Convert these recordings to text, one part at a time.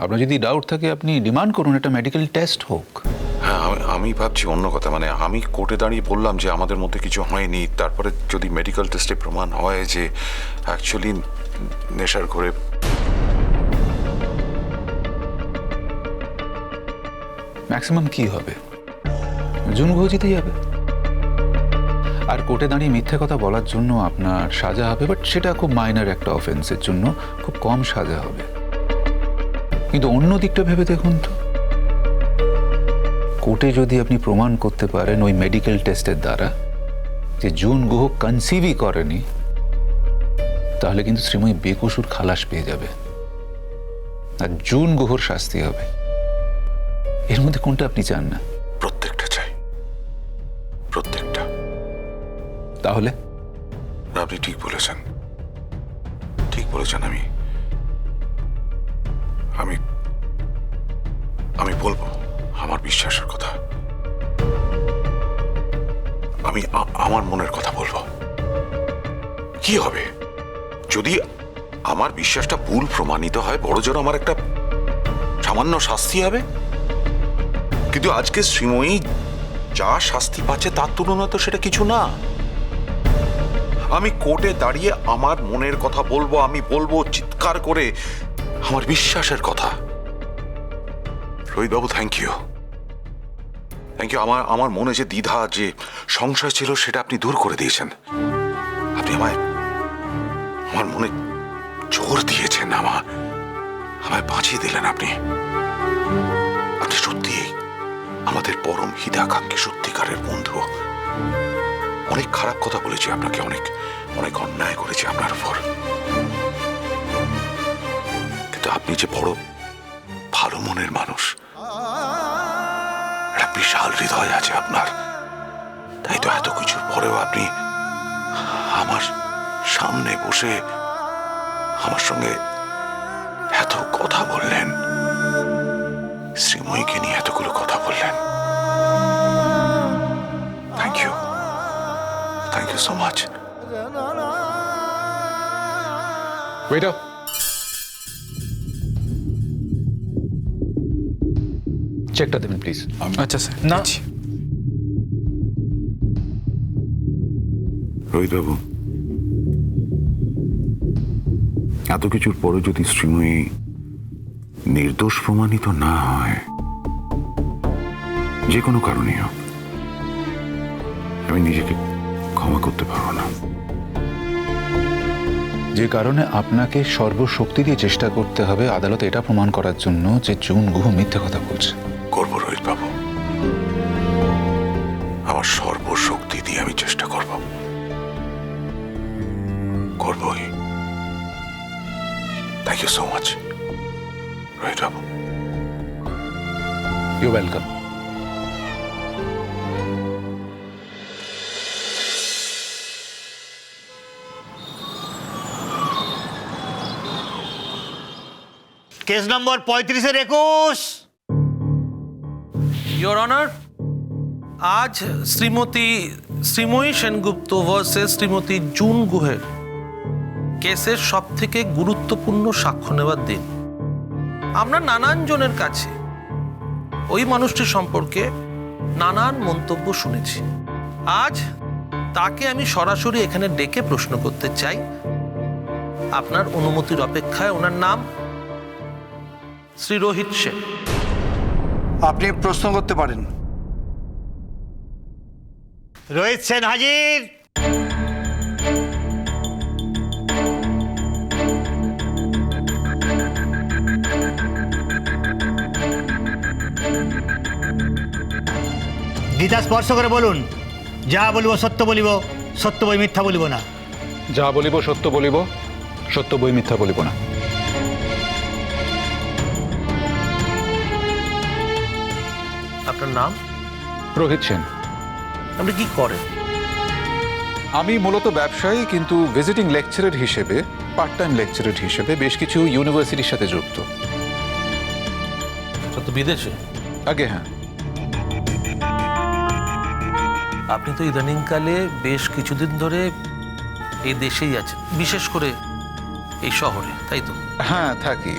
আপনার যদি ডাউট থাকে আপনি ডিমান্ড করুন একটা মেডিকেল টেস্ট হোক। হ্যাঁ আমি- ভাবছি অন্য কথা মানে আমি কোর্টে দাঁড়িয়ে বললাম যে আমাদের মধ্যে কিছু হয়নি তারপরে যদি মেডিকেল টেস্টে প্রমাণ হয় যে অ্যাকচুয়ালি নেশার করে ম্যাক্সিমাম কি হবে? জুন গুহ জিতেই যাবে আর কোর্টে দাঁড়িয়ে মিথ্যে কথা বলার জন্য আপনার সাজা হবে বাট সেটা খুব মাইনার একটা অফেন্সের জন্য খুব কম সাজা হবে। কিন্তু অন্য দিকটা ভেবে দেখুন তো। কোর্টে যদি আপনি প্রমাণ করতে পারেন ওই মেডিকেল টেস্টের দ্বারা যে জুন গুহ কনসিভই করেনি তাহলে কিন্তু শ্রীময়ী বেকসুর খালাস পেয়ে যাবে। আর জুন গুহর শাস্তি হবে। এর মধ্যে কোনটা আপনি চান না? প্রত্যেকটা চাই। প্রত্যেকটা। তাহলে? আপনি ঠিক বলেছেন। ঠিক বলেছেন আমি। আমি আমি বলব, আমার বিশ্বাসের কথা। আমি আমার মনের কথা বলব। কি হবে? যদি আমার বিশ্বাসটা ভুল প্রমাণিত হয়, বড় জোর আমার একটা সামান্য শাস্তি হবে। কিন্তু আজকে শ্রীময়ী যা শাস্তি পাচ্ছে তার তুলনায় তো সেটা কিছু না। আমি কোর্টে দাঁড়িয়ে আমার মনের কথা বলব, আমি বলব, চিৎকার করে আমার বিশ্বাসের কথা। রোহিতবাবু থ্যাংক ইউ থ্যাংক ইউ আমার আমার মনে যে দ্বিধা, যে সংশয় ছিল, সেটা আপনি দূর করে দিয়েছেন। আপনি আমায়, আমার মনে জোর দিয়েছেন আমার আমায় বাঁচিয়ে দিলেন আপনি। আপনি সত্যি আমাদের পরম হিতাকাঙ্ক্ষী সত্যিকারের বন্ধু। অনেক খারাপ কথা বলেছি আপনাকে, অনেক অনেক অন্যায় করেছি আপনার উপর। আপনি যে বড়, ভালো মনের মানুষ, একটা বিশাল হৃদয় আছে আপনার। তাই তো এত কিছুর পরেও আপনি আমার সামনে বসে আমার সঙ্গে এত কথা বললেন। শ্রীময়ীকে নিয়ে এতগুলো কথা বললেন। Thank you thank you so much waiter চেকটা দেবেন প্লিজ আচ্ছা স্যার না। রোহিতবাবু এত কিছুর পরে যদি শ্রীময়ী নির্দোষ প্রমাণিত না হয় যে কোনো কারণে হোক আমি নিজেকে ক্ষমা করতে পারব না। যে কারণে আপনাকে সর্বশক্তি দিয়ে চেষ্টা করতে হবে আদালতে এটা প্রমাণ করার জন্য যে জুন গুহ মিথ্যে কথা বলছে। করব রোহিতবাবু আমার সর্বশক্তি দিয়ে আমি চেষ্টা করব। করবই। থ্যাংক ইউ সো মাচ রোহিতবাবু ইউ ওয়েলকাম কেস নম্বর পঁয়ত্রিশের একুশ। ইয়োর অনার আজ শ্রীমতী শ্রীময়ী সেনগুপ্ত ভার্সেস শ্রীমতী জুন গুহের কেসের সব থেকে গুরুত্বপূর্ণ সাক্ষ্য নেওয়ার দিন। আমরা নানান জনের কাছে ওই মানুষটি সম্পর্কে নানান মন্তব্য শুনেছি। আজ তাকে আমি সরাসরি এখানে ডেকে প্রশ্ন করতে চাই। আপনার অনুমতির অপেক্ষায় ওনার নাম শ্রী রোহিত সেন। আপনি প্রশ্ন করতে পারেন। রোহিত সেন হাজির। গীতা স্পর্শ করে বলুন যা বলিব সত্য বলিব সত্য বই মিথ্যা বলিব না। যা বলিব সত্য বলিব সত্য বই মিথ্যা বলিব না। আপনার নাম? রোহিত সেন। আপনি কি করেন? আমি মূলত ব্যবসায়ী কিন্তু ভিজিটিং লেকচারার হিসেবে পার্ট টাইম লেকচারার হিসেবে বেশ কিছু ইউনিভার্সিটির সাথে যুক্ত। তো বিদেশে? আগে হ্যাঁ। আপনি তো ইদানিংকালে বেশ কিছুদিন ধরে এই দেশেই আছেন বিশেষ করে এই শহরে তাই তো? হ্যাঁ থাকি।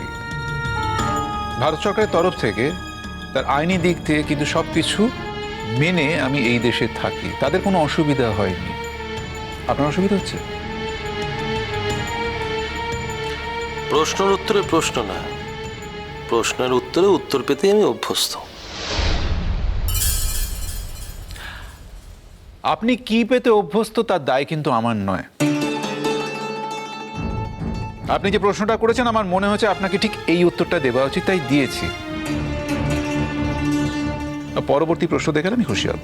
ভারত সরকারের তরফ থেকে তার আইনি দিক থেকে কিন্তু সব কিছু মেনে আমি এই দেশে থাকি। তাদের কোনো অসুবিধা হয়নি। আপনার অসুবিধা হচ্ছে? প্রশ্নের উত্তরে প্রশ্ন না। প্রশ্নের উত্তরে উত্তর পেতে আমি অভ্যস্ত। আপনি কি পেতে অভ্যস্ত তার দায় কিন্তু আমার নয়। আপনি যে প্রশ্নটা করেছেন আমার মনে হচ্ছে আপনাকে ঠিক এই উত্তরটা দেওয়া উচিত তাই দিয়েছি। পরবর্তী প্রশ্ন দেখে আমি খুশি হব।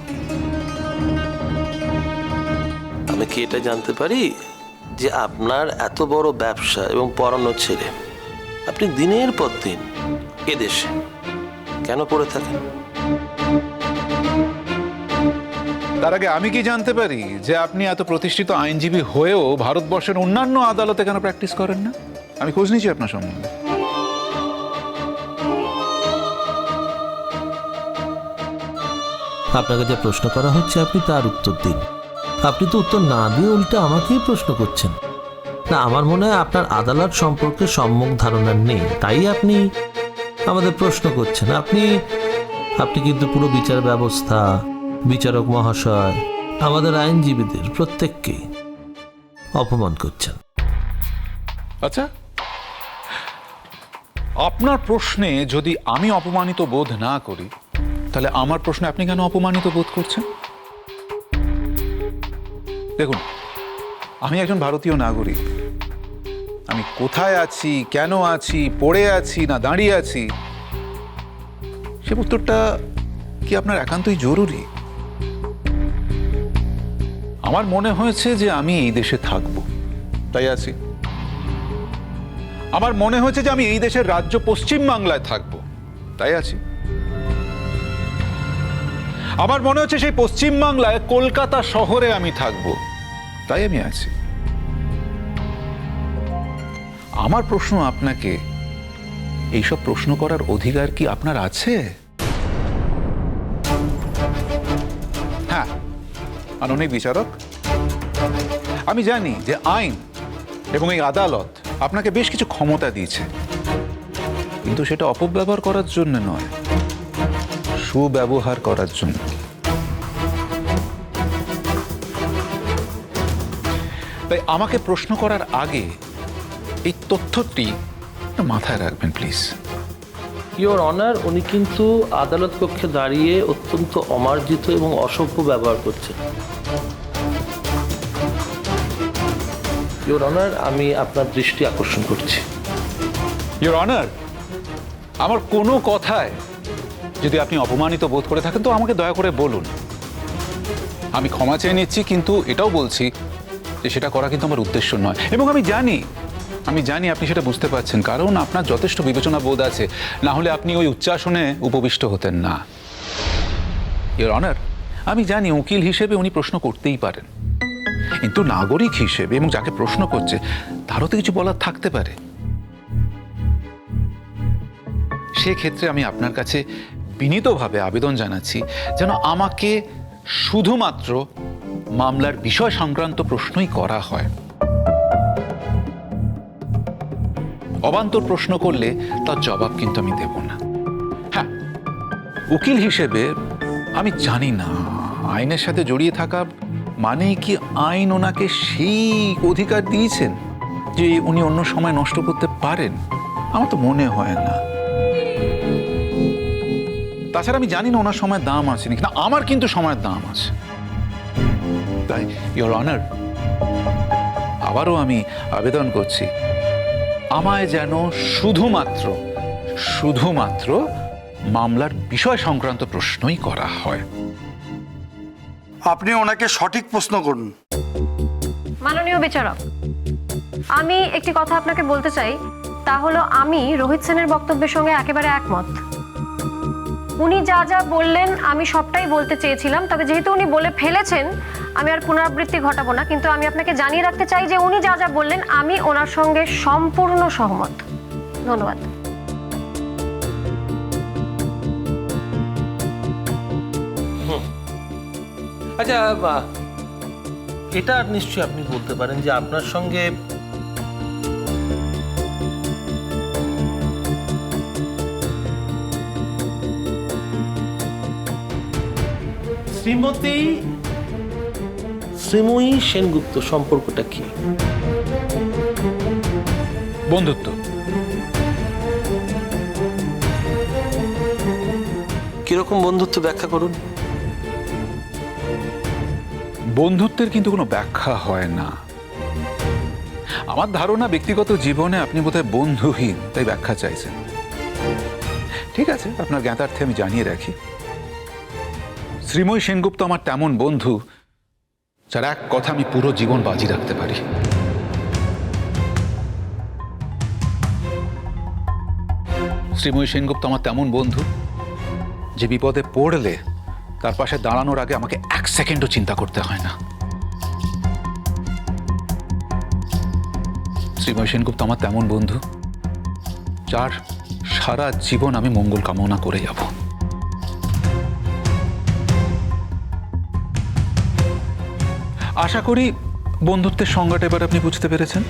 আমি কি এটা জানতে পারি যে আপনার এত বড় ব্যবসা এবং পড়ানো ছেলে আপনি দিনের পর দিন এদেশে কেন পড়ে থাকেন? তার আগে আমি কি জানতে পারি যে আপনি এত প্রতিষ্ঠিত আইনজীবী হয়েও ভারতবর্ষের অন্যান্য আদালতে কেন প্র্যাকটিস করেন না? আমি খোঁজ নিয়েছি আপনার সম্বন্ধে। আপনাকে যে প্রশ্ন করা হচ্ছে, আপনি তার উত্তর দিন। আপনি তো উত্তর না দিয়ে উল্টে আমাকেই প্রশ্ন করছেন। না, আমার মনে হয় আপনার আদালত সম্পর্কে সম্যক ধারণা নেই, তাই আপনি আমাদের প্রশ্ন করছেন। আপনি আপনি কিন্তু পুরো বিচার ব্যবস্থা, বিচারক মহাশয়, আমাদের আইনজীবীদের প্রত্যেককেই অপমান করছেন। আচ্ছা আপনার প্রশ্নে যদি আমি অপমানিত বোধ না করি তাহলে আমার প্রশ্নে আপনি কেন অপমানিত বোধ করছেন? দেখুন, আমি একজন ভারতীয় নাগরিক। আমি কোথায় আছি, কেন আছি, পড়ে আছি না দাঁড়িয়ে আছি? সে উত্তরটা কি আপনার একান্তই জরুরি? আমার মনে হয়েছে যে আমি এই দেশে থাকব। তাই আছি। আমার মনে হয়েছে যে আমি এই দেশের রাজ্য পশ্চিম বাংলায় থাকব। তাই আছি। আমার মনে হচ্ছে সেই পশ্চিম বাংলায় কলকাতা শহরে আমি থাকব। তাই আমি আছি। আমার প্রশ্ন আপনাকে, এইসব প্রশ্ন করার অধিকার কি আপনার আছে? হ্যাঁ মাননীয় বিচারক। আমি জানি যে আইন এবং এই আদালত আপনাকে বেশ কিছু ক্ষমতা দিয়েছে। কিন্তু সেটা অপব্যবহার করার জন্য নয়, সুব্যবহার করার জন্য। তাই আমাকে প্রশ্ন করার আগে এই তথ্যটি মাথায় রাখবেন প্লিজ ইওর অনার উনি কিন্তু আদালত কক্ষে দাঁড়িয়ে অত্যন্ত অমার্জিত এবং অসভ্য ব্যবহার করছেন। ইওর অনার আমি আপনার দৃষ্টি আকর্ষণ করছি। ইওর অনার আমার কোনো কথায় যদি আপনি অপমানিত বোধ করে থাকেন তো আমাকে দয়া করে বলুন। আমি ক্ষমা চেয়ে নিচ্ছি কিন্তু এটাও বলছি যে সেটা করা কিন্তু আমার উদ্দেশ্য নয়। এবং আমি জানি আমি জানি আপনি সেটা বুঝতে পারছেন, কারণ আপনার যথেষ্ট বিবেচনা বোধ আছে। না হলে আপনি ওই উচ্চাসনে উপবিষ্ট হতেন না। ইওর অনার আমি জানি উকিল হিসেবে উনি প্রশ্ন করতেই পারেন। কিন্তু নাগরিক হিসেবে এবং যাকে প্রশ্ন করছে, তারও তো কিছু বলার থাকতে পারে। সেক্ষেত্রে আমি আপনার কাছে বিনীতভাবে আবেদন জানাচ্ছি, যেন আমাকে শুধুমাত্র মামলার বিষয় সংক্রান্ত প্রশ্নই করা হয়। অবান্তর প্রশ্ন করলে তার জবাব কিন্তু আমি দেব না। হ্যাঁ উকিল হিসেবে আমি জানি না, আইনের সাথে জড়িয়ে থাকা মানেই কি আইন ওনাকে সেই অধিকার দিয়েছেন যে উনি অন্য সময় নষ্ট করতে পারেন? আমার তো মনে হয় না। তাছাড়া আমি জানি না ওনার সময় দাম আছে নাকি। না, আমার কিন্তু সময়ের দাম আছে। তাই ইওর অনার আবারও আমি আবেদন করছি। আমায় যেন শুধুমাত্র শুধুমাত্র মামলার বিষয় সংক্রান্ত প্রশ্নই করা হয়। আপনি ওনাকে সঠিক প্রশ্ন করুন। মাননীয় বিচারক আমি একটি কথা আপনাকে বলতে চাই তা হলো আমি রোহিত সেনের বক্তব্যের সঙ্গে একেবারে একমত। উনি যা যা বললেন আমি সবটাই বলতে চেয়েছিলাম তবে যেহেতু উনি বলে ফেলেছেন আমি আর পুনরাবৃত্তি ঘটাবো না, কিন্তু আমি আপনাকে জানিয়ে রাখতে চাই যে উনি যা যা বললেন, আমি ওনার সঙ্গে সম্পূর্ণ সহমত। ধন্যবাদ। আচ্ছা এটা নিশ্চয়ই আপনি বলতে পারেন যে আপনার সঙ্গে শ্রীমতী শ্রীময়ী সেনগুপ্ত সম্পর্কটা কি? বন্ধুত্ব। কীরকম বন্ধুত্ব ব্যাখ্যা করুন? বন্ধুত্বের কিন্তু কোনো ব্যাখ্যা হয় না। আমার ধারণা ব্যক্তিগত জীবনে আপনি বোধহয় বন্ধুহীন তাই ব্যাখ্যা চাইছেন। ঠিক আছে আপনার জ্ঞাতার্থে আমি জানিয়ে রাখি। শ্রীময়ী সেনগুপ্ত আমার তেমন বন্ধু যার এক কথা আমি পুরো জীবন বাজি রাখতে পারি। শ্রীময়ী সেনগুপ্ত আমার তেমন বন্ধু যে বিপদে পড়লে তার পাশে দাঁড়ানোর আগে আমাকে এক সেকেন্ডও চিন্তা করতে হয় না। শ্রীময় সেনগুপ্ত আমার তেমন বন্ধু, যার সারা জীবন আমি মঙ্গল কামনা করে যাব। আশা করি বন্ধুত্বের সংজ্ঞাটা এবার আপনি বুঝতে পেরেছেন।